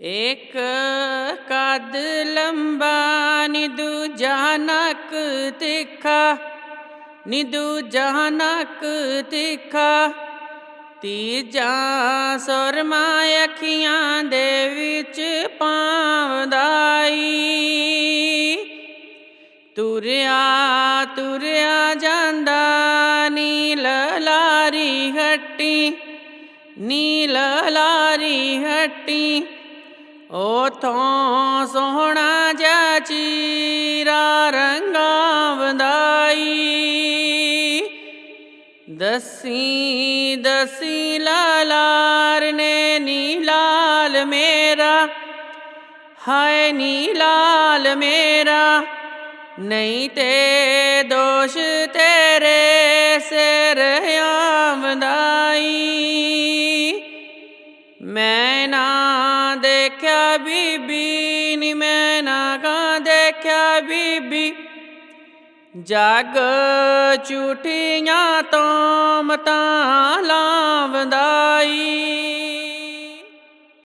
ਇੱਕ ਕੱਦ ਲੰਬਾ ਨੀ ਦੂਜਾ ਨੱਕ ਤਿੱਖਾ ਨੀ ਦੂਜਾ ਨੱਕ ਤਿੱਖਾ। ਤੀਜਾ ਸੁਰਮਾ ਅੱਖੀਆਂ ਦੇ ਵਿੱਚ ਪਾਵਦਾਈ ਤੁਰਿਆ ਤੁਰਿਆ ਜਾਂਦਾ, ਨੀਲ ਲਾਰੀ ਹੱਟੀ, ਨੀਲ ਲਾਰੀ ਹੱਟੀ। ਉਥੋਂ ਸੋਹਣਾ ਜਿਹਾ ਚੀਰਾ ਰੰਗਾਂ ਵੰਦਾਈ ਦਸੀ ਦਸੀ ਲਾਲਾਰ ਨੇ ਨੀ ਲਾਲ ਮੇਰਾ, ਹਾਏ ਨੀ ਲਾਲ ਮੇਰਾ, ਨਹੀਂ ਤੇ ਦੋਸ਼ ਤੇਰੇ ਸਿਰ ਆਵਦਾਈ। ਮੈਂ ਨਾ ਦੇਖਿਆ ਬੀਬੀ ਨੀ ਮੈਂ ਨਾ ਕਾ ਦੇਖਿਆ ਬੀਬੀ। ਜਗ ਝੂਠੀਆਂ ਤੋਂ ਮਤਾਂ ਲਾਵਦਾਈ